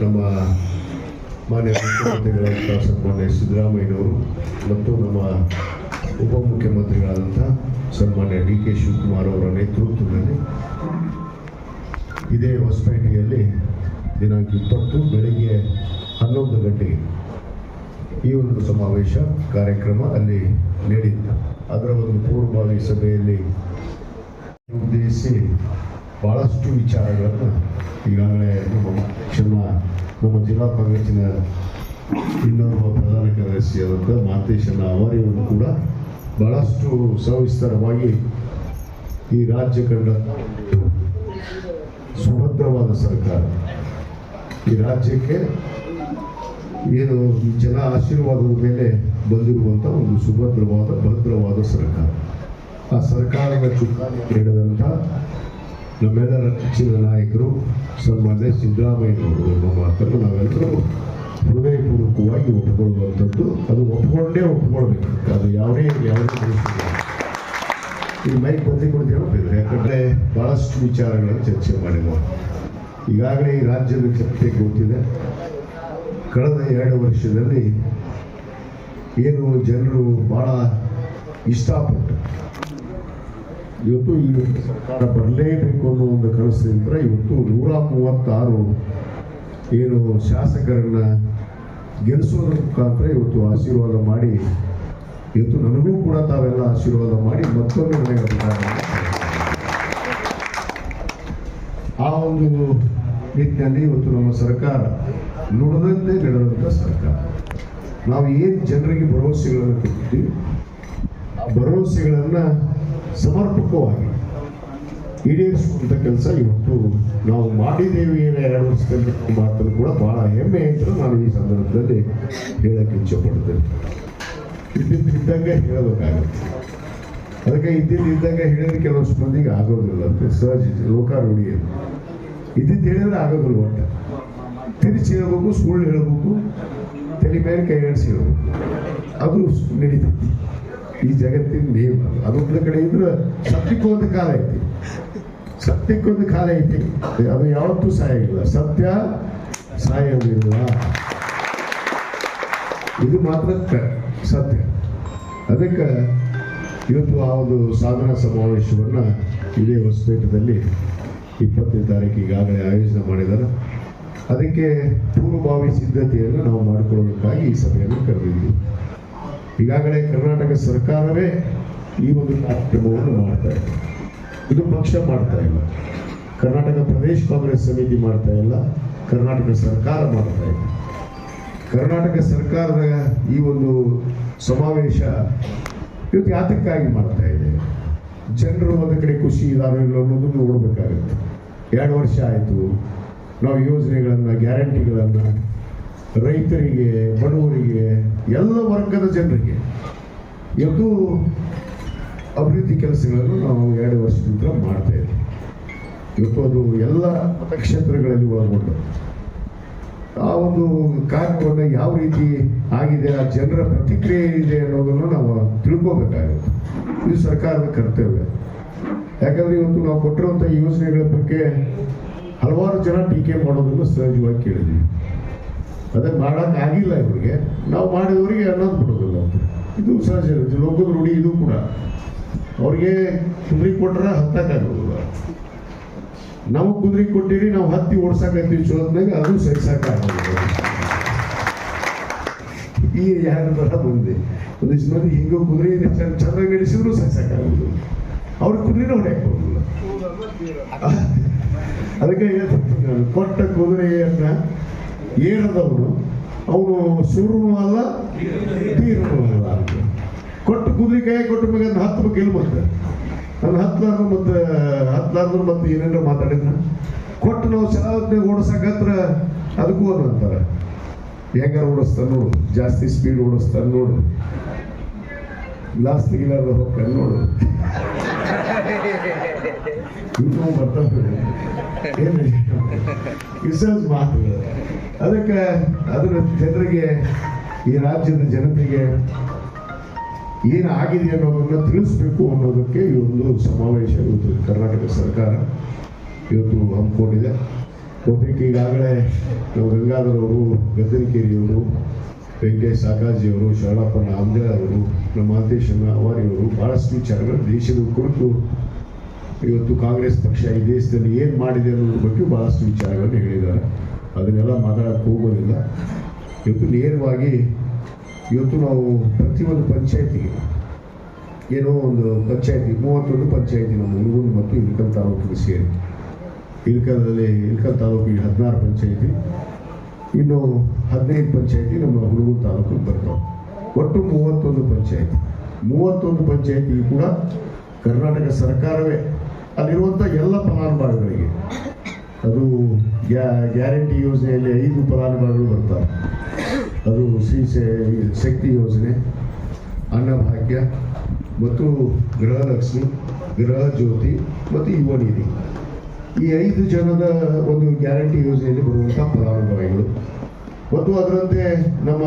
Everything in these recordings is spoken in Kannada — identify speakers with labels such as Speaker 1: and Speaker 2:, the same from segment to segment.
Speaker 1: ನಮ್ಮ ಮಾನ್ಯ ಮುಖ್ಯಮಂತ್ರಿಗಳಾದಂಥ ಸನ್ಮಾನ್ಯ ಸಿದ್ದರಾಮಯ್ಯನವರು ಮತ್ತು ನಮ್ಮ ಉಪಮುಖ್ಯಮಂತ್ರಿಗಳಾದಂಥ ಸನ್ಮಾನ್ಯ ಡಿ ಕೆ ಶಿವಕುಮಾರ್ ಅವರ ನೇತೃತ್ವದಲ್ಲಿ ಇದೇ ಹೊಸಪೇಟೆಯಲ್ಲಿ ದಿನಾಂಕ ಇಪ್ಪತ್ತು ಬೆಳಿಗ್ಗೆ ಹನ್ನೊಂದು ಗಂಟೆಗೆ ಈ ಒಂದು ಸಮಾವೇಶ ಕಾರ್ಯಕ್ರಮ ಅಲ್ಲಿ ನಡೆಯಿತು ಅದರ ಒಂದು ಪೂರ್ವಭಾವಿ ಸಭೆಯಲ್ಲಿ ಉದ್ದೇಶಿಸಿ ಬಹಳಷ್ಟು ವಿಚಾರಗಳನ್ನು ಈಗಾಗಲೇ ನಮ್ಮ ಶರ್ಮ ನಮ್ಮ ಜಿಲ್ಲಾ ಕಾಂಗ್ರೆಸ್ಸಿನ ಇನ್ನೋರ್ವ ಪ್ರಧಾನ ಕಾರ್ಯದರ್ಶಿಯಾದಂಥ ಮಾತೇಶನ ಅವರಿಯವರು ಕೂಡ ಭಾಳಷ್ಟು ಸವಿಸ್ತಾರವಾಗಿ ಈ ರಾಜ್ಯ ಕಂಡ ಸುಭದ್ರವಾದ ಸರ್ಕಾರ. ಈ ರಾಜ್ಯಕ್ಕೆ ಏನು ಜನ ಆಶೀರ್ವಾದದ ಮೇಲೆ ಬಂದಿರುವಂಥ ಒಂದು ಸುಭದ್ರವಾದ, ಭದ್ರವಾದ ಸರ್ಕಾರ. ಆ ಸರ್ಕಾರದ ಚುಕ್ಕಾಣಿ ನೀಡಿದಂಥ ನಮ್ಮೆಲ್ಲರ ನೆಚ್ಚಿನ ನಾಯಕರು ಸನ್ಮಾನ್ಯ ಸಿದ್ದರಾಮಯ್ಯನವರು ಎಂಬ ಮಾತನ್ನು ನಾವೆಲ್ಲರೂ ಹೃದಯಪೂರ್ವಕವಾಗಿ ಒಪ್ಪಿಕೊಳ್ಳುವಂಥದ್ದು ಅದು ಒಪ್ಪಿಕೊಂಡೇ ಒಪ್ಪಿಕೊಳ್ಬೇಕು ಅದು ಯಾವುದೇ ಯಾವುದೇ ಈ ಮೈಕ್ ಬಂದಿ ಕೊಡ್ತೀವಿ ಯಾಕಂದರೆ ಭಾಳಷ್ಟು ವಿಚಾರಗಳನ್ನು ಚರ್ಚೆ ಮಾಡಿದ್ವು ಈಗಾಗಲೇ ಈ ರಾಜ್ಯದ ಚರ್ಚೆ ಗೊತ್ತಿದೆ ಕಳೆದ ಎರಡು ವರ್ಷದಲ್ಲಿ ಏನು ಜನರು ಭಾಳ ಇಷ್ಟಪಟ್ಟು ಇವತ್ತು ಈ ಸರ್ಕಾರ ಬರಲೇಬೇಕು ಅನ್ನೋ ಒಂದು ಕನಸಿನಿಂದ ಇವತ್ತು ನೂರ ಮೂವತ್ತಾರು ಏನು ಶಾಸಕರನ್ನ ಗೆಲ್ಲಿಸೋದ್ರ ಮುಖಾಂತರ ಇವತ್ತು ಆಶೀರ್ವಾದ ಮಾಡಿ, ಇವತ್ತು ನನಗೂ ಕೂಡ ತಾವೆಲ್ಲ ಆಶೀರ್ವಾದ ಮಾಡಿ ಮತ್ತೊಮ್ಮೆ ನನಗೆ ಆ ಒಂದು ನಿಟ್ಟಿನಲ್ಲಿ ಇವತ್ತು ನಮ್ಮ ಸರ್ಕಾರ ನುಡಿದಂತೆ ನಡೆದಂಥ ಸರ್ಕಾರ. ನಾವು ಏನು ಜನರಿಗೆ ಭರವಸೆಗಳನ್ನು ಕೊಟ್ಟಿದ್ದೀವಿ, ಆ ಭರವಸೆಗಳನ್ನು ಸಮರ್ಪಕವಾಗಿ ಈಡೇರಿಸುವಂಥ ಕೆಲಸ ಇವತ್ತು ನಾವು ಮಾಡಿದ್ದೇವೆ ಎರಡು ವರ್ಷದಲ್ಲಿ ಮಾತನ್ನು ಕೂಡ ಬಹಳ ಹೆಮ್ಮೆ ಅಂತ ನಾನು ಈ ಸಂದರ್ಭದಲ್ಲಿ ಹೇಳಕ್ಕೆ ಇಚ್ಛೆಪಡ್ತೇನೆ ಇದ್ದಿದ್ದಂಗೆ ಹೇಳಬೇಕಾಗುತ್ತೆ. ಅದಕ್ಕೆ ಇದ್ದಿದ್ದಂಗೆ ಹೇಳಿದ್ರೆ ಕೆಲವಷ್ಟು ಮಂದಿಗೆ ಆಗೋದಿಲ್ಲ ಅಂತ ಸಹಜ ಲೋಕಾರೂಢಿ ಇದ್ದಿದ್ದು ಹೇಳಿದ್ರೆ ಆಗೋದಿಲ್ಲ ಒಟ್ಟ. ತಿರುಚಿ ಹೇಳ್ಬೇಕು, ಸುಳ್ಳು ಹೇಳ್ಬೇಕು, ತಲೆ ಮೇಲೆ ಕೈ ಆಡಿಸಿ ಅದು ನಡೀತೈತಿ. ಈ ಜಗತ್ತಿನ ನಿಯಮ ಅದು ಅದೊಂದು ಕಡೆ ಇದ್ರೆ ಸತ್ಯಕ್ಕೊಂದು ಕಾಲ ಐತಿ. ಸತ್ಯಕ್ಕೊಂದು ಕಾಲ ಐತಿ. ಅದು ಯಾವತ್ತೂ ಸಾಯಿಲ್ಲ ಸತ್ಯ ಸಾಯೋದಿಲ್ಲ. ಇದು ಮಾತ್ರ ಸತ್ಯ. ಅದಕ್ಕೆ ಇವತ್ತು ಆ ಒಂದು ಸಾಧನಾ ಸಮಾವೇಶವನ್ನು ಇದೇ ಹೊಸಪೇಟದಲ್ಲಿ ಇಪ್ಪತ್ತನೇ ತಾರೀಕು ಈಗಾಗಲೇ ಆಯೋಜನೆ ಮಾಡಿದ್ದಾರೆ. ಅದಕ್ಕೆ ಪೂರ್ವಭಾವಿ ಸಿದ್ಧತೆಯನ್ನು ನಾವು ಮಾಡಿಕೊಳ್ಳೋದಕ್ಕಾಗಿ ಈ ಸಭೆಯನ್ನು ಕರೆದಿದ್ದೀವಿ. ಈಗಾಗಲೇ ಕರ್ನಾಟಕ ಸರ್ಕಾರವೇ ಈ ಒಂದು ಕಾರ್ಯಕ್ರಮವನ್ನು ಮಾಡ್ತಾ ಇದೆ ಇದು ಪಕ್ಷ ಮಾಡ್ತಾ ಇಲ್ಲ. ಕರ್ನಾಟಕ ಪ್ರದೇಶ ಕಾಂಗ್ರೆಸ್ ಸಮಿತಿ ಮಾಡ್ತಾ ಇಲ್ಲ. ಕರ್ನಾಟಕ ಸರ್ಕಾರ ಮಾಡ್ತಾ ಇದೆ ಕರ್ನಾಟಕ ಸರ್ಕಾರದ ಈ ಒಂದು ಸಮಾವೇಶ ಇವತ್ತು ಯಾತಕ್ಕಾಗಿ ಮಾಡ್ತಾ ಇದೆ? ಜನರು ಒಂದು ಕಡೆ ಖುಷಿ ಇದಾವೆ ಇಲ್ಲ ಅನ್ನೋದನ್ನು ನೋಡಬೇಕಾಗುತ್ತೆ. ಎರಡು ವರ್ಷ ಆಯಿತು. ನಾವು ಯೋಜನೆಗಳನ್ನು, ಗ್ಯಾರಂಟಿಗಳನ್ನು ರೈತರಿಗೆ, ಬಡವರಿಗೆ ಎಲ್ಲ ವರ್ಗದ ಜನರಿಗೆ ಎಲ್ಲೂ ಅಭಿವೃದ್ಧಿ ಕೆಲಸಗಳನ್ನು ನಾವು ಎರಡು ವರ್ಷದಿಂದ ಮಾಡ್ತಾ ಇದ್ದೀವಿ ಇವತ್ತು ಅದು ಎಲ್ಲ ಮತಕ್ಷೇತ್ರಗಳಲ್ಲಿ ಒಳಗೊಂಡು. ಆ ಒಂದು ಕಾರ್ಯವನ್ನು ಯಾವ ರೀತಿ ಆಗಿದೆ, ಆ ಜನರ ಪ್ರತಿಕ್ರಿಯೆ ಇದೆ ಅನ್ನೋದನ್ನು ನಾವು ತಿಳ್ಕೋಬೇಕಾಗುತ್ತೆ. ಇದು ಸರ್ಕಾರದ ಕರ್ತವ್ಯ. ಯಾಕಂದ್ರೆ ಇವತ್ತು ನಾವು ಕೊಟ್ಟಿರುವಂಥ ಯೋಜನೆಗಳ ಬಗ್ಗೆ ಹಲವಾರು ಜನ ಟೀಕೆ ಮಾಡೋದನ್ನು ಸಹಜವಾಗಿ ಕೇಳಿದ್ವಿ ಅದನ್ನು ಮಾಡೋಕೆ ಆಗಿಲ್ಲ ಇವರಿಗೆ. ನಾವು ಮಾಡಿದವರಿಗೆ ಅನ್ನೋದು ಬಿಡೋದಿಲ್ಲ ಅಂತ ಇದು ಸಹಜ ಇರುತ್ತೆ ಲೋಕದ ರೂಢಿ ಇದು ಕೂಡ. ಅವ್ರಿಗೆ ಕುದುರೆ ಕೊಟ್ರೆ ಹತ್ತಕ್ಕಾಗೋದಿಲ್ಲ ನಾವು ಕುದುರೆ ಕೊಟ್ಟಿರಿ, ನಾವು ಹತ್ತಿ ಓಡ್ಸಕತ್ತೀವಿ ಚೋದ್ನಾಗ ಅದು ಸಹಿಸಕ್ಕಾಗೋದಿಲ್ಲ ಈ ಯಾರು ಬರ ಬಂದೆ ಒಂದಿಷ್ಟು ಮಂದಿ ಹಿಂಗೆ ಕುದುರೆ ಚೆನ್ನಾಗಿ ನಡೆಸಿದ್ರು ಸಹಿಸಕ್ಕಾಗೋದಿಲ್ಲ ಅವ್ರ ಕುದುರೆನ ಹೊಡೆಯಕ್ಕೆ ಬರೋದಿಲ್ಲ ಅದಕ್ಕೆ ಕೊಟ್ಟ ಕುದುರೆಯನ್ನ ಏರದವನು ಅವನು ಶೂರನೂ ಅಲ್ಲ ತೀರನೂ ಅಲ್ಲ ಕೊಟ್ಟು ಕುದುರೆ ಕೈ ಕೊಟ್ಟ ಮ್ಯಾಗ ಅದನ್ನ ಹತ್ತು ಎಲ್ಲಿ ಮತ್ತೆ. ಅದನ್ನ ಹತ್ಲಾರ್ದು ಮತ್ತೆ ಹತ್ಲಾರ್ದು ಮತ್ತೆ ಏನೇನೋ ಮಾತಾಡಿದ್ರ ಕೊಟ್ಟು ನಾವು ಚಲಾವಣೆ ಓಡಿಸಕತ್ರ ಅದಕ್ಕೂ ಅದು ಅಂತಾರೆ. ಹೆಂಗಾರ ಓಡಿಸ್ತಾನೆ ನೋಡು, ಜಾಸ್ತಿ ಸ್ಪೀಡ್ ಓಡಿಸ್ತಾನೆ ನೋಡು. ಗ್ಲಾಸ್ ತೆಗಿಲಾರ್ದ ಹೋಗ್ತಾನೆ ನೋಡು. ಇನ್ನೂ ರಿಸರ್ಚ್ ಮಾತುಗಳು ಅದಕ್ಕೆ ಅದರ ಜನರಿಗೆ ಈ ರಾಜ್ಯದ ಜನತೆಗೆ ಏನು ಆಗಿದೆ ಅನ್ನೋದನ್ನ ತಿಳಿಸ್ಬೇಕು ಅನ್ನೋದಕ್ಕೆ ಈ ಒಂದು ಸಮಾವೇಶ ಇವತ್ತು ಕರ್ನಾಟಕ ಸರ್ಕಾರ ಇವತ್ತು ಹಮ್ಮಿಕೊಂಡಿದೆ. ಬಹುತೇಕ ಈಗಾಗಲೇ ನಾವು ಗಂಗಾಧರ್ ಅವರು ಗದ್ದರಿಕೇರಿಯವರು ವೆಂಕಟೇಶ್ ಸಾಕಾಜಿಯವರು ಶರಣಪ್ಪ ನಾಮದೇವ್ ಅವರು, ನಮ್ಮ ಅಧ್ಯಕ್ಷ ಅವಾರಿಯವರು ಬಹಳಷ್ಟು ವಿಚಾರಗಳು ದೇಶದ ಕುರಿತು ಇವತ್ತು ಕಾಂಗ್ರೆಸ್ ಪಕ್ಷ ಈ ದೇಶದಲ್ಲಿ ಏನು ಮಾಡಿದೆ ಅನ್ನೋದ್ರ ಬಗ್ಗೆ ಬಹಳಷ್ಟು ವಿಚಾರಗಳನ್ನು ಹೇಳಿದ್ದಾರೆ. ಅದನ್ನೆಲ್ಲ ಮಾತಾಡಕ್ಕೆ ಹೋಗೋದಿಲ್ಲ. ಇವತ್ತು ನೇರವಾಗಿ ಇವತ್ತು ನಾವು ಪ್ರತಿಯೊಂದು ಪಂಚಾಯತಿಗೆ ಏನೋ ಒಂದು ಪಂಚಾಯತಿ, ಮೂವತ್ತೊಂದು ಪಂಚಾಯತಿ ನಮ್ಮ ಹುಡುಗರು ಮತ್ತು ಇಲ್ಕಲ್ ತಾಲೂಕಿಗೆ ಸೇರಿ. ಇಲ್ಕಲಲ್ಲಿ ಇಲ್ಕಲ್ ತಾಲೂಕಿಗೆ ಹದಿನಾರು ಪಂಚಾಯತಿ, ಇನ್ನು ಹದಿನೈದು ಪಂಚಾಯತಿ ನಮ್ಮ ಹುಡುಗರು ತಾಲೂಕಿಗೆ ಬರ್ತಾವೆ. ಒಟ್ಟು ಮೂವತ್ತೊಂದು ಪಂಚಾಯತಿ. ಮೂವತ್ತೊಂದು ಪಂಚಾಯತಿಗೂ ಕೂಡ ಕರ್ನಾಟಕ ಸರ್ಕಾರವೇ ಅಲ್ಲಿರುವಂಥ ಎಲ್ಲ ಫಲಾನುಭವಿಗಳಿಗೆ ಅದು ಗ್ಯಾ, ಗ್ಯಾರಂಟಿ ಯೋಜನೆಯಲ್ಲಿ ಐದು ಫಲಾನುಭವಿಗಳು ಬರ್ತಾರೆ. ಅದು ಶೆ- ಶಕ್ತಿ ಯೋಜನೆ, ಅನ್ನಭಾಗ್ಯ, ಮತ್ತು ಗೃಹಲಕ್ಷ್ಮಿ ಗೃಹ ಜ್ಯೋತಿ ಮತ್ತು ಯುವ ಈ ಐದು ಜನದ ಒಂದು ಗ್ಯಾರಂಟಿ ಯೋಜನೆಯಲ್ಲಿ ಬರುವಂಥ ಫಲಾನುಭವಿಗಳು. ಮತ್ತು ಅದರಂತೆ ನಮ್ಮ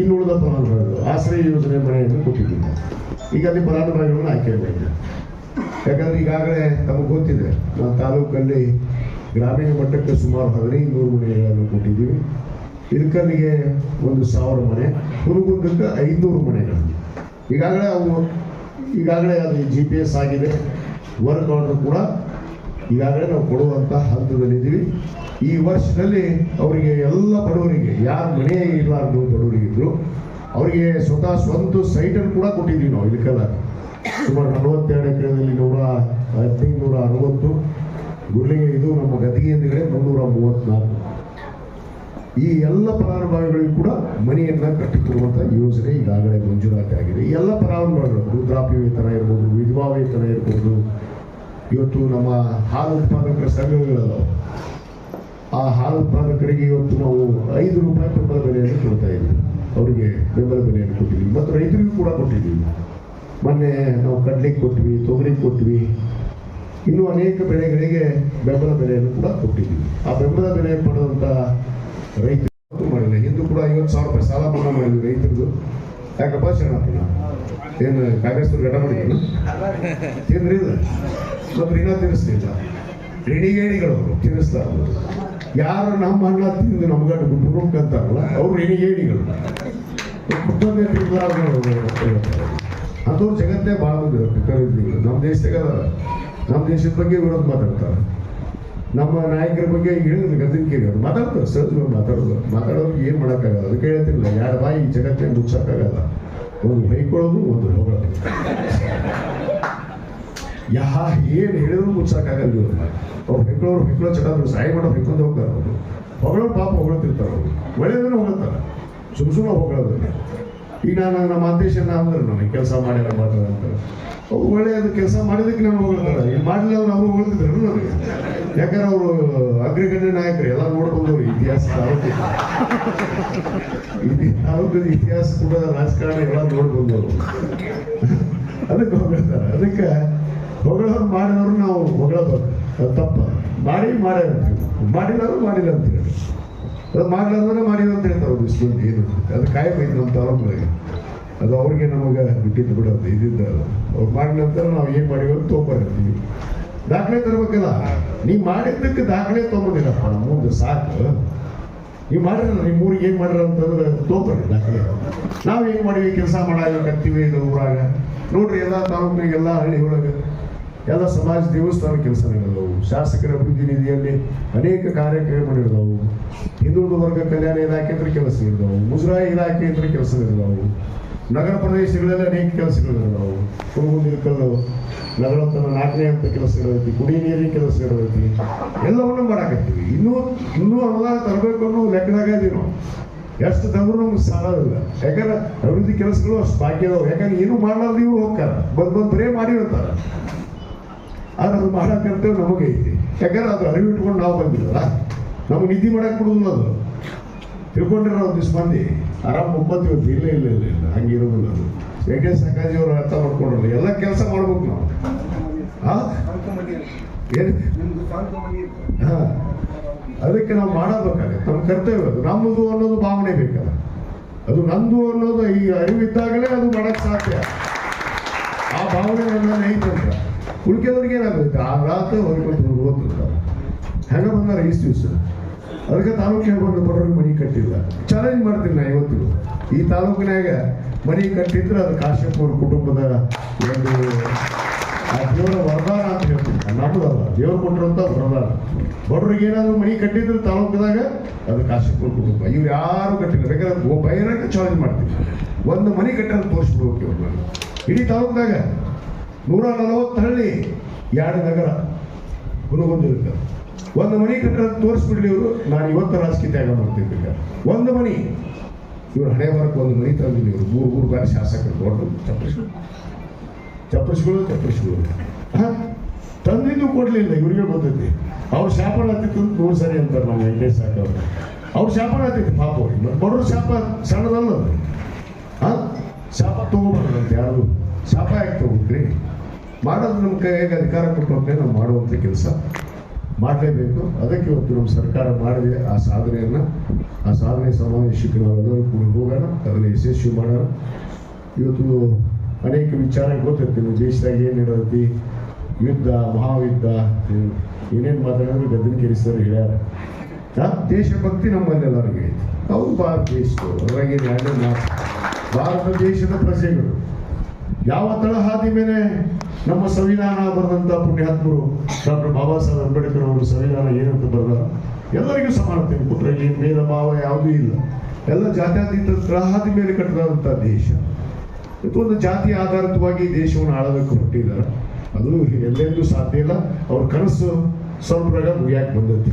Speaker 1: ಇನ್ನುಳಿದ ಫಲಾನುಭವಿಗಳು ಆಶ್ರಯ ಯೋಜನೆ ಮನೆಯನ್ನು ಕೊಟ್ಟಿದ್ದೀವಿ ಈಗ ಅಲ್ಲಿ ಫಲಾನುಭವಿಗಳನ್ನ ಆಯ್ಕೆ ಮಾಡಿದ್ದೆ ಯಾಕಂದ್ರೆ ಈಗಾಗಲೇ ನಮಗೆ ಗೊತ್ತಿದೆ, ನಮ್ಮ ತಾಲೂಕಲ್ಲಿ ಗ್ರಾಮೀಣ ಮಟ್ಟಕ್ಕೆ ಸುಮಾರು ಹದಿನೈದು ನೂರು ಮನೆಗಳನ್ನು ಕೊಟ್ಟಿದ್ದೀವಿ. ಇಲ್ಕಲ್ಲಿಗೆ ಒಂದು ಸಾವಿರ ಮನೆ ಹುರುಗುಂದಕ್ಕೆ ಐನೂರು ಮನೆಗಳು ಈಗಾಗಲೇ ಅವು ಈಗಾಗಲೇ ಅದು ಜಿ ಪಿ ಎಸ್ ಆಗಿದೆ. ವರ್ಕ್ ಆರ್ಡರ್ ಕೂಡ ಈಗಾಗಲೇ ನಾವು ಕೊಡುವಂಥ ಹಂತದಲ್ಲಿದ್ದೀವಿ. ಈ ವರ್ಷದಲ್ಲಿ ಅವರಿಗೆ ಎಲ್ಲ ಬಡವರಿಗೆ, ಯಾರು ಮನೆ ಇರಲಾರ್ದು ಬಡವರಿಗಿದ್ರು ಅವರಿಗೆ ಸ್ವತಃ ಸ್ವಂತ ಸೈಟನ್ನು ಕೂಡ ಕೊಟ್ಟಿದ್ದೀವಿ ನಾವು ಇದಕ್ಕೆಲ್ಲ. ಸುಮಾರು ನಲವತ್ತೆರಡು ಎಕರೆದಲ್ಲಿ ನೂರ ಹದಿನೈದು ನೂರ ಅರವತ್ತು ಗುರ್ಲಿಗೆ ಇದು ನಮ್ಮ ಗದಗಿ ಹಿಂದ್ಗಡೆ ಮುನ್ನೂರ ಮೂವತ್ನಾಲ್ಕು. ಈ ಎಲ್ಲ ಫಲಾನುಭವಿಗಳಿಗೂ ಕೂಡ ಮನೆಯನ್ನ ಕಟ್ಟಿಕೊಡುವಂತ ಯೋಜನೆ ಈಗಾಗಲೇ ಮಂಜೂರಾತಿ ಆಗಿದೆ. ಎಲ್ಲ ಫಲಾನುಭವಿಗಳು ವೃದ್ಧಾಪ್ಯ ವೇತನ ಇರ್ಬೋದು ವಿಧವಾ ವೇತನ ಇರ್ಬೋದು, ಇವತ್ತು ನಮ್ಮ ಹಾಲು ಉತ್ಪಾದಕರ ಸಂಘಗಳು ಆ ಹಾಲು ಉತ್ಪಾದಕರಿಗೆ ಇವತ್ತು ನಾವು ಐದು ರೂಪಾಯಿ ಬೆಂಬಲ ಬೆಲೆಯನ್ನು ಕೊಡ್ತಾ ಇದ್ದೀವಿ. ಅವರಿಗೆ ಬೆಂಬಲ ಬೆಲೆಯನ್ನು ಕೊಟ್ಟಿದ್ದೀವಿ. ಮತ್ತು ರೈತರಿಗೂ ಕೂಡ ಕೊಟ್ಟಿದ್ದೀವಿ. ಮೊನ್ನೆ ನಾವು ಕಡ್ಲಿಗೆ ಕೊಟ್ವಿ, ತೊಗರಿಗೆ ಕೊಟ್ವಿ. ಇನ್ನೂ ಅನೇಕ ಬೆಳೆಗಳಿಗೆ ಬೆಂಬಲ ಬೆಲೆಯನ್ನು ಕೂಡ ಕೊಟ್ಟಿದ್ದೀವಿ. ಆ ಬೆಂಬಲ ಬೆಲೆ ಪಡೆದಂಥ ರೈತರು ಮಾಡಿಲ್ಲ. ಹಿಂದೂ ಕೂಡ ಐವತ್ತು ಸಾವಿರ ರೂಪಾಯಿ ಸಾಲ ಮನ್ನಾ ಮಾಡಿದ್ವಿ ರೈತರದು. ಯಾಕಪ್ಪ ಶರಣಪ್ಪನ ಏನು ಕಾಂಗ್ರೆಸ್ ಗಡ ಮಾಡಿದ್ರು ತಿಂದ್ರಿಲ್ಲ ಮತ್ತು ಇನ್ನೂ ತಿನ್ನಿಸ್ಲಿಲ್ಲ ರಿಣಿಗೇಣಿಗಳು ಅವರು ಯಾರು ನಮ್ಮ ಅಣ್ಣ ತಿಂದು ನಮ್ಗ ಗುಡ್ಡು ಅಂತಾರಲ್ಲ, ಅವ್ರು ರಿಣಿಗೇಣಿಗಳು. ಕುಟುಂಬ ಅಂಥವ್ರು ಜಗತ್ತೇ ಭಾಳ ಮಂದಿ ನಮ್ಮ ದೇಶದಾಗ. ನಮ್ಮ ದೇಶದ ಬಗ್ಗೆ ವಿರೋಧ ಮಾತಾಡ್ತಾರೆ. ನಮ್ಮ ನಾಯಕರ ಬಗ್ಗೆ ಹೇಳಿದ್ರು ಗದ್ದಿನ ಅವ್ರು ಮಾತಾಡ್ತಾರೆ ಸಹಜವಾಗಿ ಮಾತಾಡೋದು. ಮಾತಾಡೋರಿಗೆ ಏನು ಮಾಡೋಕ್ಕಾಗಲ್ಲ? ಅದಕ್ಕೆ ಹೇಳ್ತಿರಲಿಲ್ಲ ಯಾರ ಬಾಯಿ ಈ ಜಗತ್ತೇ ಮುಚ್ಚಕ್ಕಾಗಲ್ಲ ಒಂದು ಬೈಕೊಳ್ಳೋದು ಒಂದು ಹೋಗೋದು ಯಾ ಏನು ಹೇಳಿದ್ರು ಮುಚ್ಚಕ್ಕಾಗಲ್ಲ ಇವ್ರು. ಅವ್ರು ಹೆಕ್ಳೋರು ಹೆಕ್ಳೋ ಚಟಾದ್ರು ಸಹಾಯ ಮಾಡೋ ಹೆಕ್ಕೊಂಡು ಹೋಗ್ತಾರೆ ಅವರು. ಹೊಗಳೋ ಪಾಪ ಹೊಗಳ್ತಿರ್ತಾರೆ ಅವರು. ಒಳ್ಳೆಯದನ್ನು ಹೊಗಳ್ತಾರೆ. ಸುಮ್ ಸುಮ್ಮನೆ ಹೊಗಳೋದನ್ನ ಈಗ ನಾನು ನಮ್ಮ ಆದೇಶನ ಅಂದ್ರೆ, ನನಗೆ ಕೆಲಸ ಮಾಡ್ಯಾರ ಮಾಡ್ತಾರೆ ಒಳ್ಳೆಯದು ಕೆಲಸ ಮಾಡಿದಕ್ಕೆ ನಾನು ಹೊಗಳ್ತಾರೆ ಇಲ್ಲಿ ಮಾಡಲಿಲ್ಲ ಅವ್ರು ಅವರು ಹೊಗಳ್ತಿದ್ರು ನನಗೆ ಯಾಕಂದ್ರೆ ಅವರು ಅಗ್ರಗಣ್ಯ ನಾಯಕರು ಎಲ್ಲ ನೋಡ್ಕೊಂಡವ್ರು. ಇತಿಹಾಸ ಇತಿಹಾಸ ಕೂಡ ರಾಜಕಾರಣ ಎಲ್ಲ ನೋಡ್ಕೊಂಡವ್ರು. ಅದಕ್ಕೆ ಹೋಗ್ತಾರೆ ಅದಕ್ಕೆ ಹೊಗಳವ್ರು ಮಾಡಿದವ್ರು ನಾವು ಹೊಗಳಬೇಕು ತಪ್ಪ. ಮಾಡಿ ಮಾಡ್ಯಾರ ಅಂತೀವಿ. ಮಾಡಿಲ್ಲವ್ರು ಮಾಡಿಲ್ಲ ಅಂತ ಹೇಳಿ ಅದು ಮಾಡ್ಲಾರ್ದ್ರೆ ಮಾಡಿಲ್ಲ ಅಂತ ಹೇಳ್ತಾರೆ ಏನು. ಅದು ಕಾಯಬೇಕು ನಮ್ಮ ತಾಲೂಕಿನಾಗೆ ಅದು ಅವ್ರಿಗೆ ನಮಗೆ ಬಿಟ್ಟಿದ್ದು ಬಿಡೋದು ಇದ್ದಿದ್ದ. ಅವ್ರು ಮಾಡಿದ ನಂತರ ನಾವು ಏನು ಮಾಡಿವಿ ಅಂತ ತೊಗೊಂಬರ್ತೀವಿ ದಾಖಲೆ ತರಬೇಕಲ್ಲ? ನೀವು ಮಾಡಿದ್ದಕ್ಕೆ ದಾಖಲೆ ತೊಗೊಂಡಿರಪ್ಪ ಮುಂದೆ ಸಾಕು. ನೀವು ಮಾಡಿರಲ್ಲ ನಿಮ್ಮ ಊರಿಗೆ ಏನು ಮಾಡಿರ ಅಂತಂದ್ರೆ ತೊಗೊಂಬರ್ರಿ ದಾಖಲೆ. ನಾವು ಏನು ಮಾಡಿವಿ? ಕೆಲಸ ಮಾಡಬೇಕಂತೀವಿ ಇದು ಊರಾಗ. ನೋಡ್ರಿ, ಎಲ್ಲ ತಾಲೂಕಿನಾಗ ಎಲ್ಲ ಹಳ್ಳಿ ಒಳಗೆ, ಎಲ್ಲ ಸಮಾಜ ದೇವಸ್ಥಾನ ಕೆಲಸ ನಡೆದವು ಶಾಸಕರ ಅಭಿವೃದ್ಧಿ ನಿಧಿಯಲ್ಲಿ ಅನೇಕ ಕಾರ್ಯಕ್ರಮಗಳಿರ್ತಾವು ಹಿಂದುಳಿದ ವರ್ಗ ಕಲ್ಯಾಣ ಇಲಾಖೆ ಅಂದ್ರೆ ಕೆಲಸ ಇರ್ತಾವು ಮುಜರಾಯಿ ಇಲಾಖೆ ಅಂದ್ರೆ ಕೆಲಸ ಇರ್ತಾವು ನಗರ ಪ್ರದೇಶಗಳಲ್ಲಿ ಅನೇಕ ಕೆಲಸಗಳು ನಾವು. ಕುಟುಂಬ ನಗರ ನಾಲ್ಕನೇ ಹಂತ ಕೆಲಸ ಕುಡಿ ನೀರಿನ ಕೆಲಸ ಎಲ್ಲವನ್ನು ಮಾಡಾಕತ್ತೀವಿ. ಇನ್ನೂ ಇನ್ನೂ ಅನುದಾನ ತರಬೇಕು ಅನ್ನೋ ಲೆಕ್ಕದಾಗ ಇದೀವಿ ನಾವು. ಎಷ್ಟು ತಂದ್ರೂ ನಮ್ಗೆ ಸಾಲೋದಿಲ್ಲ ಯಾಕಂದ್ರೆ ಅಭಿವೃದ್ಧಿ ಕೆಲಸಗಳು ಅಷ್ಟು ಬಾಕಿ ಅದಾವೆ. ಯಾಕಂದ್ರೆ ಏನು ಮಾಡಲಾರ್ದು ಇವ್ರು ಹೋಗ್ತಾರ. ಬಂದು ಬರೇ ಮಾಡಿ ಇರ್ತಾರ ಆದ್ರೆ ಅದು ಮಾಡಕ್ಕಂತೇವೆ ನಮಗೆ ಐತಿ. ಯಾಕಂದ್ರೆ ಅದು ಅರಿವು ಇಟ್ಕೊಂಡು ನಾವು ಬಂದಿಲ್ಲ ನಮ್ಗೆ ನಿಧಿ ಮಾಡಕ್ ಕೊಡುದಿಲ್ಲ ಅದು. ತಿಳ್ಕೊಂಡಿರೋ ಒಂದಿಷ್ಟು ಮಂದಿ. ಆರಾಮ್ ಇವತ್ತು ಇಲ್ಲ ಇಲ್ಲ ಇಲ್ಲ ಇಲ್ಲ. ಹಂಗೆ ಇರೋದಿಲ್ಲ ಅದು. ಏಕೆ ಸಕಾಜಿ ಅವರು ಅರ್ಥ ಮಾಡ್ಕೊಂಡ್ರಲ್ಲ. ಎಲ್ಲ ಕೆಲಸ ಮಾಡ್ಬೇಕು ನಾವು. ಹಾಂ. ಅದಕ್ಕೆ ನಾವು ಮಾಡಬೇಕಾಗತ್ತೆ ನಮ್ಮ ಕರ್ತವ್ಯ ಅದು. ನಮ್ಮದು ಅನ್ನೋದು ಭಾವನೆ ಬೇಕಲ್ಲ. ಅದು ನಂದು ಅನ್ನೋದು ಈ ಅರಿವಿದ್ದಾಗಲೇ ಅದು ಮಾಡಕ್ ಸಾಧ್ಯ. ಆ ಭಾವನೆ ಐತೆ ಐತಂತ ಉಳ್ಕೆದವ್ರಿಗೆ ಏನಾಗುತ್ತೆ? ಆ ರಾತ್ರಿ ಹೊರಕೊಂಡು ಓದ್ತಿರ್ತಾರೆ. ಹೆಂಗ ಬಂದಾರ? ಈಸ್ ದಿವಸ. ಅದಕ್ಕೆ ತಾಲೂಕಿನಾಗ ಒಂದು ಬಡವ್ರಿಗೆ ಮನೆ ಕಟ್ಟಿಲ್ಲ. ಚಾಲೆಂಜ್ ಮಾಡ್ತೀನಿ ನಾ ಇವತ್ತು. ಈ ತಾಲೂಕಿನಾಗ ಮನೆ ಕಟ್ಟಿದ್ರೆ ಅದು ಕಾಶ್ಯಪ್ ಅವ್ರ ಕುಟುಂಬದ ಒಂದು ಆ ದೇವರ ವರದಾನ ಅಂತ ಹೇಳ್ತೀನಿ. ನಮ್ಮದಲ್ಲ ದೇವ್ರು ಕೊಟ್ಟಿರುವಂತ ವರದಾನ. ಬಡವ್ರಿಗೆ ಏನಾದರೂ ಮನೆ ಕಟ್ಟಿದ್ರೆ ತಾಲೂಕದಾಗ ಅದು ಕಾಶ್ಯಪ್ ಅವ್ರ ಕುಟುಂಬ. ಇವ್ರು ಯಾರು ಕಟ್ಟಿಲ್ಲ. ಬೇಕಾದ್ರೆ ಬಹಿರಂಗ ಚಾಲೆಂಜ್ ಮಾಡ್ತೀನಿ. ಒಂದು ಮನೆ ಕಟ್ಟಲು ತೋರಿಸ್ಬಿಡ್ಬೇಕು ಇವ್ರು ನಾನು. ಇಡೀ ತಾಲೂಕದಾಗ ನೂರ ನಲವತ್ತು ಹಳ್ಳಿ ಎರಡು ನಗರ ಹುನಗೊಂಡಿರುತ್ತೆ ಒಂದು ಮನೆ ಕಟ್ಟೋದು ತೋರಿಸ್ಬಿಡ್ಲಿ ಇವರು. ನಾನು ಇವತ್ತು ರಾಜಕೀಯ ಈಗ. ಒಂದು ಮನೆ. ಇವರು ಬರಕ್ಕೆ ಒಂದು ಮನೆ ತಂದಿಲ್ಲ ಇವರು. ಮೂರು ಮೂರು ಬಾರಿ ಶಾಸಕರು ದೊಡ್ಡ ಚಪ್ಪರಿಸ್ಗಳು ಚಪ್ಪರಿಸ್ಗಳು ಚಪ್ಪರಿಸ್ಗಳು ತಂದಿದ್ದು ಕೊಡಲಿಲ್ಲ, ಇವ್ರಿಗೆ ಗೊತ್ತೈತಿ. ಅವ್ರ ಶಾಪನ ಹತ್ತಿತ್ತು ಅಂತ ನೂರು ಸರಿ ಅಂತಾರೆ ನಮ್ಮ ವೆಂಕಟೇಶ್ ಸಾಕವ್ರು ಅವ್ರು. ಶಾಪನ ಹತ್ತಿತ್ತು, ಪಾಪ ಅವ್ರಿಗೆ ಶಾಪ ಸಣ್ಣದಲ್ಲ ಶಾಪ ತೊಗೊಬಾರ್ದಂತೆ ಯಾರು. ಶಾಪ ಯಾಕೆ ತೊಗೊಳ್ರಿ ಮಾಡೋದು ನಮ್ಮ ಕೈಯಾಗ ಅಧಿಕಾರ ಕೊಟ್ಟು ನಾವು ಮಾಡುವಂಥ ಕೆಲಸ. ಮಾಡಲೇಬೇಕು. ಅದಕ್ಕೆ ಇವತ್ತು ನಮ್ಮ ಸರ್ಕಾರ ಮಾಡಿದೆ ಆ ಸಾಧನೆಯನ್ನು. ಆ ಸಾಧನೆ ಸಮಾವೇಶಕ್ಕೆ ನಾವೆಲ್ಲರೂ ಕೂಡ ಹೋಗೋಣ, ಅದನ್ನು ಯಶಸ್ವಿ ಮಾಡೋಣ. ಇವತ್ತು ಅನೇಕ ವಿಚಾರ ಗೊತ್ತಿರ್ತೀವಿ ದೇಶದಾಗ ಏನು ನಡೆದೈತಿ, ಯುದ್ಧ, ಮಹಾಯುದ್ಧ ಏನ್- ಏನೇನು ಮಾತಾಡಿದ್ರು ಗದ್ದಿನ ಸರ್ ಹೇಳ್ಯಾರ. ದೇಶಭಕ್ತಿ ನಮ್ಮಲ್ಲಿ ಎಲ್ಲರಿಗೆ ಅವ್ರು ಭಾರತ ದೇಶದವರು. ಭಾರತ ದೇಶದ ಪ್ರಜೆಗಳು. ಯಾವ ತಳಹಾದಿ ಮೇಲೆ ನಮ್ಮ ಸಂವಿಧಾನ ಬರೆದಂತ ಪುಣ್ಯಾತ್ಮರು ಡಾಕ್ಟರ್ ಬಾಬಾ ಸಾಹೇಬ್ ಅಂಬೇಡ್ಕರ್ ಅವರು ಸಂವಿಧಾನ ಏನಂತ ಬರೆದಾರ? ಎಲ್ಲರಿಗೂ ಸಮಾನತೆ ಕೊಟ್ಟರೆ ಇಲ್ಲಿ ಭೇದ, ಭಾವ ಯಾವುದೂ ಇಲ್ಲ. ಎಲ್ಲ ಜಾತ್ಯಾತೀತ ಗ್ರಹಾದಿ ಮೇಲೆ ಕಟ್ಟಿದಂಥ ದೇಶ. ಇದು ಒಂದು ಜಾತಿ ಆಧಾರಿತವಾಗಿ ದೇಶವನ್ನು ಆಳಬೇಕು ಹೊಟ್ಟಿದ್ದಾರೆ ಅದು ಎಲ್ಲೆಂದೂ ಸಾಧ್ಯ ಇಲ್ಲ. ಅವ್ರ ಕನಸು ಸ್ವಲ್ಪ ಮುಗಿಯಾಕೆ ಬಂದೈತಿ.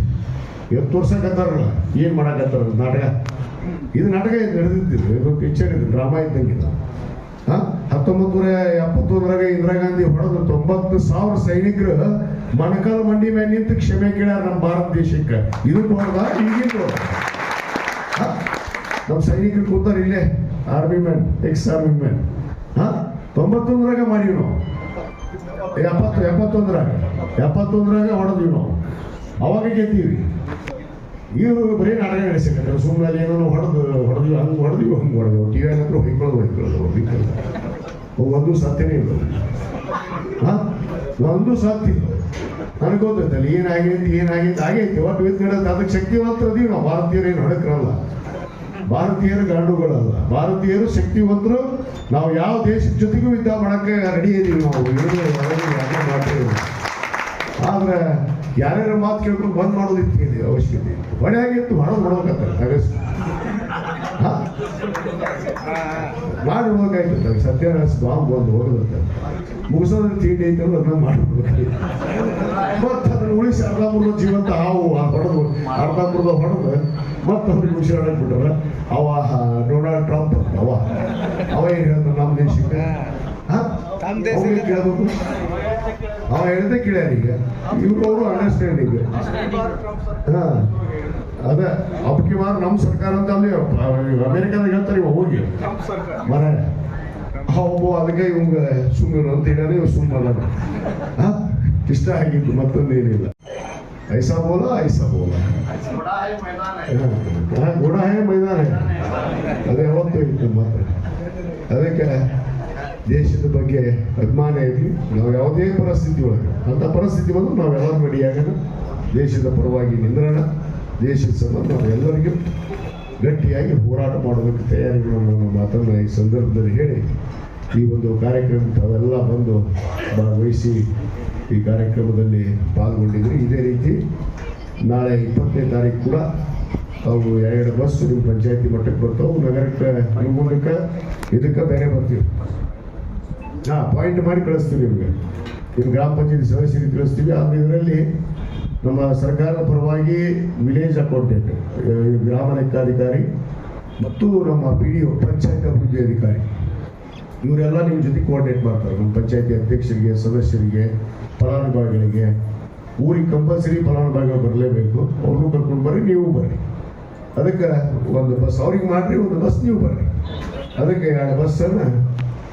Speaker 1: ಇವತ್ತು ತೋರ್ಸಕತ್ತಾರಲ್ಲ ಏನು ಮಾಡಕತ್ತಾರ ನಾಟಕ. ಇದು ನಾಟಕ ನಡೆದಿದ್ದಿಲ್ಲ. ಇದು ಪಿಕ್ಚರ್ ಇದು ಡ್ರಾಮಾ ಇದ್ದಂಗಿಲ್ಲ. ಹತ್ತೊಂಬತ್ತು ನೂರ ಎಪ್ಪತ್ತೊಂದರಾಗ ಇಂದಿರಾ ಗಾಂಧಿ ಹೊಡೆದು ತೊಂಬತ್ತು ಸಾವಿರ ಸೈನಿಕರು ಮಣಕಾಲ ಮಂಡಿ ಮೇಲೆ ನಿಂತು ಕ್ಷಮೆ ಕೇಳ್ಯಾರ ನಮ್ಮ ಭಾರತ ದೇಶಕ್ಕೆ. ಇದು ಈಗಿನ ನಮ್ಮ ಸೈನಿಕರು ಕೂತಾರ ಇಲ್ಲೇ army man ex army man ಹಾ ತೊಂಬತ್ತೊಂದರಾಗ ಮಾಡೀವಿ ನಾವು. ಎಪ್ಪತ್ತು ಎಪ್ಪತ್ತೊಂದರಾಗ ಎಪ್ಪತ್ತೊಂದರಾಗ ಹೊಡೆದ್ವಿ ನಾವು. ಅವಾಗ ಗೆದ್ದೀವಿ. ಇವರು ಬರೀ ನಾಟಕ ನಡೆಸಿಕೊಂಡ್ರೆ ಸುಮ್ಮನೆ ಏನೋ ಹೊಡೆದು ಹೊಡೆದ್ವಿ ಹಂಗೆ ಹೊಡೆದ್ವಿ ಹಂಗೆ ಹೊಡೆದು. ಟಿ ವಿ ಹತ್ರ ಹೊಯ್ಕೊಳ್ಳೋದು ಹೊಯ್ಕೊಳ್ಳೋದು ಹೊಯ್ಕೊಳ್ಳೋದು ಒಂದು ಸತ್ಯನೇ ಇಲ್ಲ. ಹಾ? ಒಂದು ಸತ್ಯ ನನಗೆ ಗೊತ್ತೈತಲ್ಲ ಏನಾಗೈತಿ ಏನಾಗೈತಿ ಆಗೈತಿ ಒಟ್ಟು ವಿತ್ ನಡೆದ ಅದಕ್ಕೆ ಮಾತ್ರ ಅದೀವಿ ನಾವು ಭಾರತೀಯರು ಏನು ಹೊಡಕ್ರಲ್ಲ ಭಾರತೀಯರು ಗಂಡುಗಳಲ್ಲ. ಭಾರತೀಯರು ಶಕ್ತಿವಂತರು ನಾವು ಯಾವ ದೇಶದ ಜೊತೆಗೂ ಯುದ್ಧ ಮಾಡೋಕ್ಕೆ ರೆಡಿ ಇದೀವಿ ನಾವು. ಏನು ಮಾಡ್ತೀವಿ ಆದ್ರೆ ಯಾರ್ಯಾರ ಮಾತು ಕೇಳ್ಕೊಂಡು ಬಂದ್ ಮಾಡೋದಿತ್ತು ಇದೆ ಅವಶ್ಯಕತೆ ಹೊಣೆ ಆಗಿತ್ತು ಮಾಡೋದು ಮಾಡ್ಬೇಕಂತಾರೆ ಮಾಡಿಡ್ಬೇಕಾಯ್ತು ಅದು ಸತ್ಯನಾರಾಯಣ ಬಾಂಬ್ ಒಂದು ಹೋಗೋದಂತ ಮುಗಿಸೋದ್ರ ಚೀಟಿ ಐತೆ ಅದನ್ನ ಮಾಡ್ಬೇಕಾಗಿತ್ತು ಮತ್ತೆ ಅದನ್ನ ಉಳಿಸಿ ಅರ್ಧ ಮುರ್ಧ ಜೀವಂತ ಹಾವು ಆ ಹೊಡೆದು ಅರ್ಧ ಮುರ್ಧ ಹೊಡೆದು ಮತ್ತೆ ಅವ್ರಿಗೆ ಉಸಿರಾಡಕ್ ಬಿಟ್ಟಾರ ಅವ ಡೊನಾಲ್ಡ್ ಟ್ರಂಪ್. ಅಂತ ಅವ ಅವ ಏನ್ ಹೇಳ್ತಾರೆ ನಮ್ಮ ದೇಶಕ್ಕೆ? ಹೇಳ್ಬೇಕು ಕೇಳ್ಬೇಕು. ಅವ ಹೇಳ್ದೆ ಕೇಳ್ಯಾರ ಈಗ. ಇವ್ರು ಅವರು ಅಂಡರ್ಸ್ಟ್ಯಾಂಡಿಂಗ್ ಹಾ. ಅದ ಅಬ್ಕಿ ಮಾರ ನಮ್ಮ ಸರ್ಕಾರ ಅಂತ ಅಲ್ಲಿ ಅಮೆರಿಕದಾಗ ಹೇಳ್ತಾರೆ ಇವ ಹೋಗಿ ಮರ ಒಬ್ಬ ಅದಕ್ಕೆ ಇವಂಗ ಸುಮ್ಮನೆ ಅಂತ ಹೇಳಿ ಇವ್ ಸುಮ್ಮನೆ. ಹಾ? ಇಷ್ಟ ಆಗಿದ್ದು ಮತ್ತೊಂದೇನಿಲ್ಲ ಐಸಾ ಬೋಲ ಐಸಾ ಬೋಲ. ಗುಡ ಹೇ ಮೈದಾನ. ಅದೇ ಯಾವತ್ತು ಇತ್ತು ಮಾತ್ರ ಅದಕ್ಕೆ ದೇಶದ ಬಗ್ಗೆ ಅಭಿಮಾನ ಇರಲಿ. ನಾವು ಯಾವುದೇ ಪರಿಸ್ಥಿತಿ ಒಳಗೆ ಅಂತ ಪರಿಸ್ಥಿತಿ ಬಂದು ನಾವೆಲ್ಲರೂ ರೆಡಿಯಾಗೋಣ ದೇಶದ ಪರವಾಗಿ ನಿಂದ್ರೋಣ, ದೇಶದ ಸಂಬಂಧ ನಾವೆಲ್ಲರಿಗೂ ಗಟ್ಟಿಯಾಗಿ ಹೋರಾಟ ಮಾಡೋದಕ್ಕೆ ತಯಾರಿಗಳನ್ನು ನನ್ನ ಮಾತನ್ನು ಈ ಸಂದರ್ಭದಲ್ಲಿ ಹೇಳಿ, ಈ ಒಂದು ಕಾರ್ಯಕ್ರಮ ತಾವೆಲ್ಲ ಬಂದು ಭಾಗವಹಿಸಿ ಈ ಕಾರ್ಯಕ್ರಮದಲ್ಲಿ ಪಾಲ್ಗೊಂಡಿದ್ರು ಇದೇ ರೀತಿ ನಾಳೆ ಇಪ್ಪತ್ತನೇ ತಾರೀಕು ಕೂಡ ಅವು ಎರಡು ಬಸ್ ನಿಮ್ಮ ಪಂಚಾಯತಿ ಮಟ್ಟಕ್ಕೆ ಬರ್ತಾವೆ. ನಗರಕ್ಕೆ, ನಿಮ್ಮ ಮೂಲಕ ಇದಕ್ಕೆ ಬೇರೆ ಬರ್ತೀವಿ. ಹಾಂ ಪಾಯಿಂಟ್ ಮಾಡಿ ಕಳಿಸ್ತೀವಿ ನಿಮಗೆ. ನಿಮ್ಮ ಗ್ರಾಮ ಪಂಚಾಯತಿ ಸದಸ್ಯರಿಗೆ ತಿಳಿಸ್ತೀವಿ ಆ ಇದರಲ್ಲಿ ನಮ್ಮ ಸರ್ಕಾರದ ಪರವಾಗಿ ವಿಲೇಜ್ ಅಕೌಂಟೆಂಟ್ ಗ್ರಾಮ ಲೆಕ್ಕಾಧಿಕಾರಿ ಮತ್ತು ನಮ್ಮ ಪಿ ಡಿ ಒ ಪಂಚಾಯತ್ ಅಭಿವೃದ್ಧಿ ಅಧಿಕಾರಿ. ಇವರೆಲ್ಲ ನಿಮ್ಮ ಜೊತೆ ಕೋಆರ್ಡಿನೇಟ್ ಮಾಡ್ತಾರೆ. ನಮ್ಮ ಪಂಚಾಯತಿ ಅಧ್ಯಕ್ಷರಿಗೆ, ಸದಸ್ಯರಿಗೆ, ಫಲಾನುಭವಿಗಳಿಗೆ. ಊರಿಗೆ ಕಂಪಲ್ಸರಿ ಫಲಾನುಭವಿಗಳು ಬರಲೇಬೇಕು. ಅವ್ರನ್ನೂ ಕರ್ಕೊಂಡು ಬರ್ರಿ, ನೀವು ಬರ್ರಿ. ಅದಕ್ಕೆ ಒಂದು ಬಸ್ ಅವ್ರಿಗೆ ಮಾಡಿರಿ, ಒಂದು ಬಸ್ ನೀವು ಬರ್ರಿ. ಅದಕ್ಕೆ ಎರಡು ಬಸ್ಸನ್ನು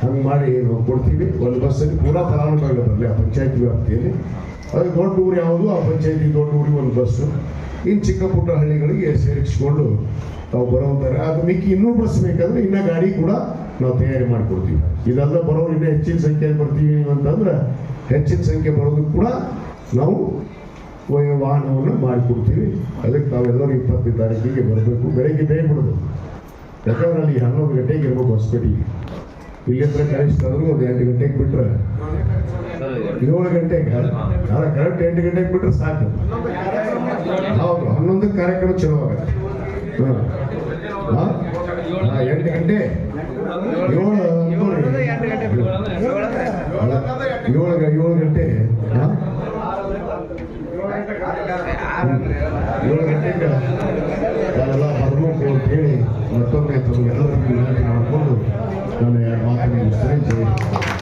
Speaker 1: ಹಂಗೆ ಮಾಡಿ ನಾವು ಕೊಡ್ತೀವಿ ಒಂದು ಬಸ್ಸಲ್ಲಿ ಪೂರಾ ಫಲಾನುಭವಿಗಳು ಬರಲಿ ಆ ಪಂಚಾಯತಿ ವ್ಯಾಪ್ತಿಯಲ್ಲಿ. ಅದು ದೊಡ್ಡ ಊರು ಯಾವುದು? ಆ ಪಂಚಾಯತಿ ದೊಡ್ಡ ಊರಿಗೆ ಒಂದು ಬಸ್ಸು ಇನ್ನು ಚಿಕ್ಕ ಪುಟ್ಟ ಹಳ್ಳಿಗಳಿಗೆ ಸೇರಿಸಿಕೊಂಡು ತಾವು ಬರೋತಾರೆ ಅದು ಮಿಕ್ಕಿ ಇನ್ನೂ ಬಸ್ ಬೇಕಾದ್ರೆ ಇನ್ನೂ ಗಾಡಿ ಕೂಡ ನಾವು ತಯಾರಿ ಮಾಡಿಕೊಡ್ತೀವಿ. ಇದೆಲ್ಲ ಬರೋರು ಇನ್ನೂ ಹೆಚ್ಚಿನ ಸಂಖ್ಯೆಯಲ್ಲಿ ಬರ್ತೀವಿ ಅಂತಂದ್ರೆ ಹೆಚ್ಚಿನ ಸಂಖ್ಯೆ ಬರೋದು ಕೂಡ ನಾವು ವಾಹನವನ್ನು ಮಾಡಿಕೊಡ್ತೀವಿ. ಅದಕ್ಕೆ ತಾವೆಲ್ಲರೂ ಇಪ್ಪತ್ತನೇ ತಾರೀಕಿಗೆ ಬರಬೇಕು. ಬೆಳಗ್ಗೆ ಬೇಗ ಬಿಡೋದು. ಯಾಕಂದ್ರೆ ಅಲ್ಲಿ ಹನ್ನೊಂದು ಗಂಟೆಗೆ ಇರಬೇಕು ಹೊಸಪೇಟೆಗೆ ಇಲ್ಲಿ ಹತ್ರ ಕನಿಷ್ಠ ಆದ್ರೂ ಒಂದು ಎಂಟು ಗಂಟೆಗೆ ಬಿಟ್ರೆ ಏಳು ಗಂಟೆಗೆ ಅಲ್ಲ ಕರೆಕ್ಟ್ ಎಂಟು ಗಂಟೆಗೆ ಬಿಟ್ರೆ ಸಾಕು ಹೌದು ಹನ್ನೊಂದು ಕಾರ್ಯಕ್ರಮ ಚಲೋ ಆಗತ್ತೆ ಹಾಂ ಹಾಂ? ಹಾಂ, ಎಂಟು ಗಂಟೆ ಏಳು ಅಂದ್ಕೊಳ್ರಿ. ಅಲ್ಲ, ಏಳು ಗ- ಏಳು ಗಂಟೆ ಹಾಂ? ಏಳು ಗಂಟೆಗೆ ನಾವೆಲ್ಲ ಬರಬೇಕು ಅಂತ ಹೇಳಿ ಮತ್ತೊಮ್ಮೆ ತಮಗೆಲ್ಲರಿಗೂ ವಿನಂತಿ ಮಾಡಿಕೊಂಡು ನಾನು ಎರಡು ಮಾತನ್ನು ಮುಗಿಸ್ತೇನೆ ಜೈ ಹಿಂದ್.